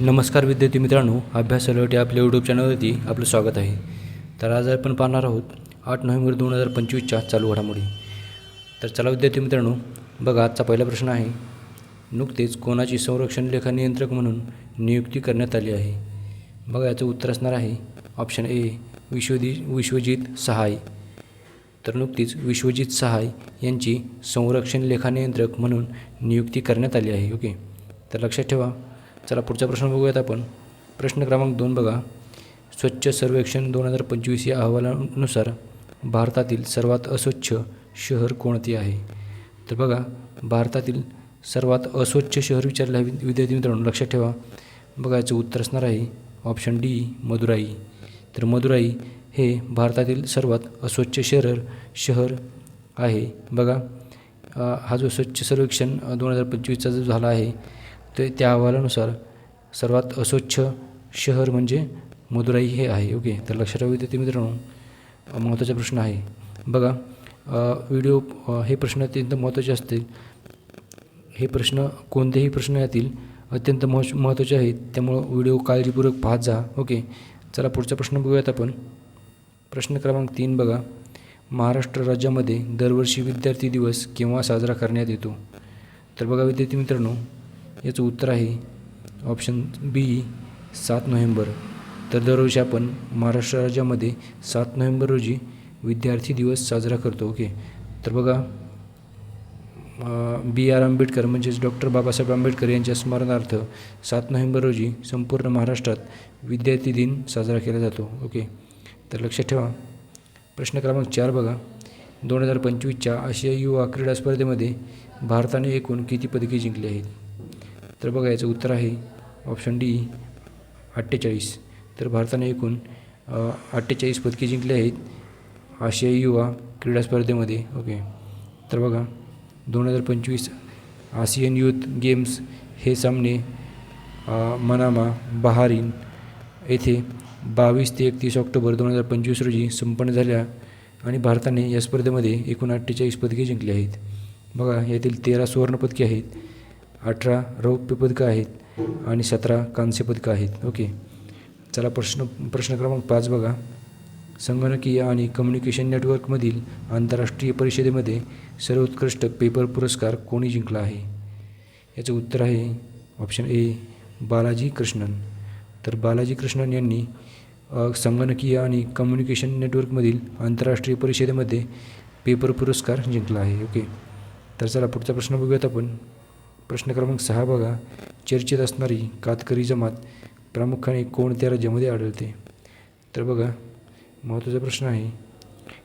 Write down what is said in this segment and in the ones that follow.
नमस्कार विद्यार्थी मित्रांनो अभ्यास अलर्ट आपल्या यूट्यूब चॅनलवरती आपलं स्वागत आहे. तर आज आपण पाहणार आहोत आठ नोव्हेंबर दोन हजार पंचवीसच्या चालू घडामोडी. तर चला विद्यार्थी मित्रांनो बघा आजचा पहिला प्रश्न आहे. नुकतेच कोणाची संरक्षण लेखा नियंत्रक म्हणून नियुक्ती करण्यात आली आहे? बघा याचं उत्तर असणार आहे. ऑप्शन ए विश्वदी विश्वजित सहाय. तर नुकतीच विश्वजित सहाय यांची संरक्षण लेखा नियंत्रक म्हणून नियुक्ती करण्यात आली आहे ओके? तर लक्षात ठेवा. चला पुढचा प्रश्न बघूयात आपण. प्रश्न क्रमांक दोन बघा. स्वच्छ सर्वेक्षण दोन हजार पंचवीस या अहवालानुसार भारतातील सर्वात अस्वच्छ शहर कोणते आहे? तर बघा भारतातील सर्वात अस्वच्छ शहर विचारलं आहे विद्यार्थी मित्रांनो लक्षात ठेवा. बघा याचं उत्तर असणार आहे ऑप्शन डी मदुराई. तर मदुराई हे भारतातील सर्वात अस्वच्छ शहर शहर आहे. बघा हा जो स्वच्छ सर्वेक्षण दोन हजार पंचवीसचा जो झाला आहे ते त्या अहवालानुसार सर्वात अस्वच्छ शहर म्हणजे मदुराई हे आहे. ओके? तर लक्षात ठेवा विद्यार्थी मित्रांनो. महत्त्वाचा प्रश्न आहे. बघा व्हिडिओ हे प्रश्न अत्यंत महत्त्वाचे असतील. हे प्रश्न कोणतेही प्रश्न यातील अत्यंत मह महत्त्वाचे आहेत. त्यामुळं व्हिडिओ काळजीपूर्वक पाहत जा. ओके? चला पुढचा प्रश्न बघूयात आपण. प्रश्न क्रमांक तीन बघा. महाराष्ट्र राज्यामध्ये दरवर्षी विद्यार्थी दिवस केव्हा साजरा करण्यात येतो? तर बघा विद्यार्थी मित्रांनो याचं उत्तर आहे. ऑप्शन बी सात नोव्हेंबर. तर दरवर्षी आपण महाराष्ट्र राज्यामध्ये सात नोव्हेंबर रोजी विद्यार्थी दिवस साजरा करतो ओके? तर बघा बी आर आंबेडकर म्हणजेच डॉक्टर बाबासाहेब आंबेडकर यांच्या स्मरणार्थ सात नोव्हेंबर रोजी संपूर्ण महाराष्ट्रात विद्यार्थी दिन साजरा केला जातो ओके? तर लक्षात ठेवा. प्रश्न क्रमांक चार बघा. दोन हजार पंचवीसच्या आशिया युवा क्रीडा स्पर्धेमध्ये भारताने एकूण किती पदके जिंकली आहेत? तर बघा याचं उत्तर आहे ऑप्शन डी अठ्ठेचाळीस. तर भारताने एकूण अठ्ठेचाळीस पदके जिंकली आहेत आशियाई युवा क्रीडा स्पर्धेमध्ये. ओके. तर बघा दोन हजार पंचवीस आसियन यूथ गेम्स हे सामने मनामा बहारीन येथे बावीस ते एकतीस ऑक्टोबर दोन हजार पंचवीस रोजी संपन्न झाल्या आणि भारताने या स्पर्धेमध्ये एकूण अठ्ठेचाळीस पदके जिंकली आहेत. बघा यातील तेरा सुवर्णपदके आहेत. अठरा रौप्य पदकं आहेत आणि सतरा कांस्य पदकं आहेत. ओके. चला प्रश्न प्रश्न क्रमांक पाच बघा. संगणकीय आणि कम्युनिकेशन नेटवर्कमधील आंतरराष्ट्रीय परिषदेमध्ये सर्वोत्कृष्ट पेपर पुरस्कार कोणी जिंकला आहे? याचं उत्तर आहे ऑप्शन ए बालाजी कृष्णन. तर बालाजी कृष्णन यांनी संगणकीय आणि कम्युनिकेशन नेटवर्कमधील आंतरराष्ट्रीय परिषदेमध्ये पेपर पुरस्कार जिंकला आहे. ओके. तर चला पुढचा प्रश्न बघूयात आपण. प्रश्न क्रमांक सहा बघा. चर्चेत असणारी कातकरी जमात प्रामुख्याने कोणत्या राज्यामध्ये आढळते? तर बघा महत्त्वाचा प्रश्न आहे.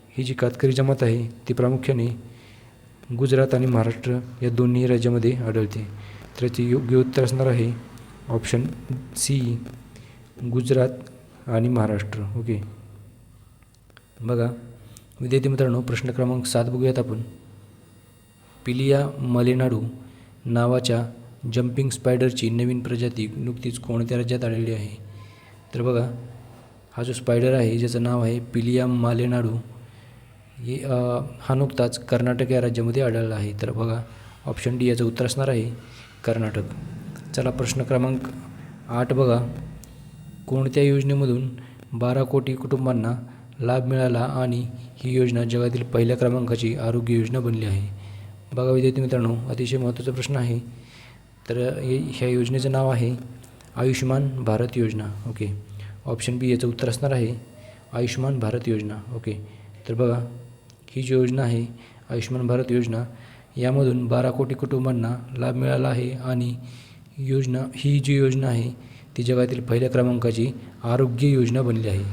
ही जी कातकरी जमात आहे ती प्रामुख्याने गुजरात आणि महाराष्ट्र या दोन्ही राज्यामध्ये आढळते. तर याचे योग्य उत्तर असणार आहे ऑप्शन सी गुजरात आणि महाराष्ट्र. ओके. बघा विद्यार्थी मित्रांनो प्रश्न क्रमांक सात बघूयात आपण. पिलिया मलेनाडू नावाच्या जम्पिंग स्पायडरची नवीन प्रजाती नुकतीच कोणत्या राज्यात आढळली आहे? तर बघा हा जो स्पायडर आहे ज्याचं नाव आहे पिलिया मालेनाडू हे हा नुकताच कर्नाटक या राज्यामध्ये आढळला आहे. तर बघा ऑप्शन डी याचं उत्तर असणार आहे कर्नाटक. चला प्रश्न क्रमांक आठ बघा. कोणत्या योजनेमधून बारा कोटी कुटुंबांना लाभ मिळाला आणि ही योजना जगातील पहिल्या क्रमांकाची आरोग्य योजना बनली आहे? बघा विद्यार्थी मित्रांनो अतिशय महत्त्वाचा प्रश्न आहे. तर हे ह्या योजनेचं नाव आहे आयुष्यमान भारत योजना. ओके. ऑप्शन बी याचं उत्तर असणार आहे आयुष्यमान भारत योजना. ओके. तर बघा ही जी योजना आहे आयुष्यमान भारत योजना यामधून बारा कोटी कुटुंबांना लाभ मिळाला आहे आणि योजना ही जी योजना आहे ती जगातील पहिल्या क्रमांकाची आरोग्य योजना बनली आहे.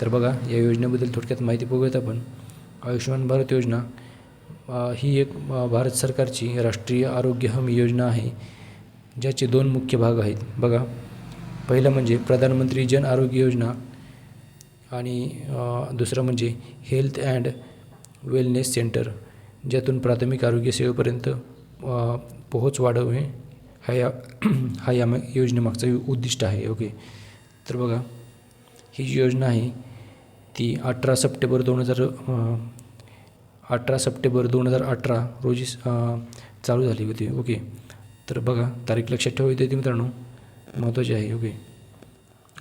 तर बघा या योजनेबद्दल थोडक्यात माहिती बघूयात आपण. आयुष्यमान भारत योजना ही एक भारत सरकारची राष्ट्रीय आरोग्य हमी योजना आहे ज्याचे दोन मुख्य भाग आहेत. बघा पहिलं म्हणजे प्रधानमंत्री जन आरोग्य योजना आणि दुसरं म्हणजे हेल्थ अँड वेलनेस सेंटर ज्यातून प्राथमिक आरोग्य सेवेपर्यंत पोहोच वाढवणे हा या हा या मा- योजनेमागचा उद्दिष्ट आहे ओके. तर बघा ही जी योजना आहे ती अठरा सप्टेंबर दोन हजार अठरा सप्टेंबर दोन हजार अठरा रोजी चालू झाली होती. ओके. तर बघा तारीख लक्षात ठेवा येते मित्रांनो. महत्त्वाची आहे. ओके.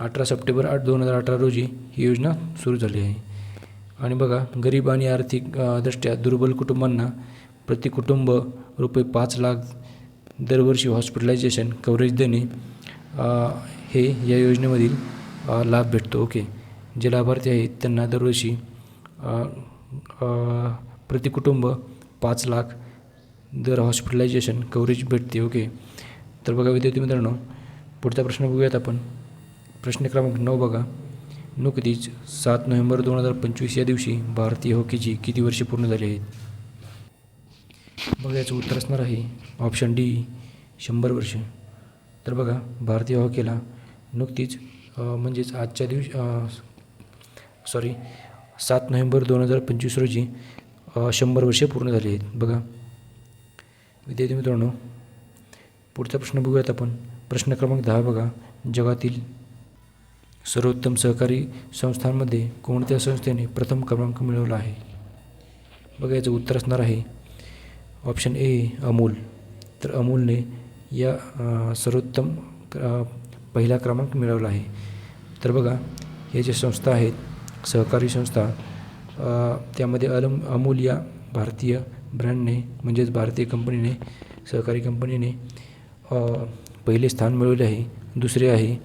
अठरा सप्टेंबर आठ दोन हजार अठरा रोजी ही योजना सुरू झाली आहे. आणि बघा गरीब आणि आर्थिक दृष्ट्या दुर्बल कुटुंबांना प्रति कुटुंब रुपये पाच लाख दरवर्षी हॉस्पिटलायझेशन कव्हरेज देणे हे या योजनेमधील लाभ भेटतो. ओके. जे लाभार्थी आहेत त्यांना दरवर्षी प्रति कुटुंब पाच लाख दर हॉस्पिटलायझेशन कव्हरेज भेटते ओके तर बघा विद्यार्थी मित्रांनो पुढचा प्रश्न बघूयात आपण. प्रश्न क्रमांक नऊ बघा. नुकतीच सात नोव्हेंबर दोन हजार पंचवीस या दिवशी भारतीय हॉकीची किती वर्षे पूर्ण झाली आहेत? बघा याचं उत्तर असणार आहे ऑप्शन डी शंभर वर्षे. तर बघा भारतीय हॉकीला नुकतीच म्हणजेच आजच्या दिवशी सॉरी सात नोव्हेंबर दोन हजार पंचवीस रोजी शंभर वर्षे पूर्ण झाली आहेत. बघा. विद्यार्थी मित्रांनो पुढचा प्रश्न बघूयात आपण. प्रश्न क्रमांक दहा बघा. जगातील सर्वोत्तम सहकारी संस्थांमध्ये कोणत्या संस्थेने प्रथम क्रमांक मिळवला आहे? बघा याचं उत्तर असणार आहे. Option A Amul. तर अमूलने या सर्वोत्तम पहिला क्रमांक मिळवला आहे. तर बघा हे जे संस्था आहेत सहकारी संस्था त्यामध्ये अलम अमूल या भारतीय ब्रँडने म्हणजेच भारतीय कंपनीने सहकारी कंपनीने पहिले स्थान मिळवले आहे. दुसरे आहे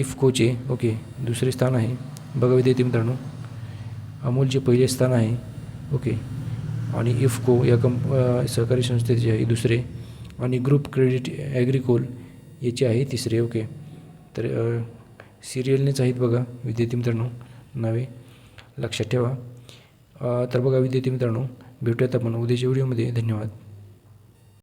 इफकोचे ओके दुसरे स्थान आहे. बघा विद्यार्थी मित्रांनो अमूलचे पहिले स्थान आहे ओके. आणि इफको या कंप सहकारी संस्थेचे आहे दुसरे. आणि ग्रुप क्रेडिट ॲग्रिकोल याचे आहे तिसरे ओके. तर सिरियलनेच आहेत बघा विद्यार्थी मित्रांनो नावे लक्षात ठेवा. तर बघा विद्यार्थी मित्रांनो भेटूयात आपण उद्याच्या व्हिडिओमध्ये. धन्यवाद.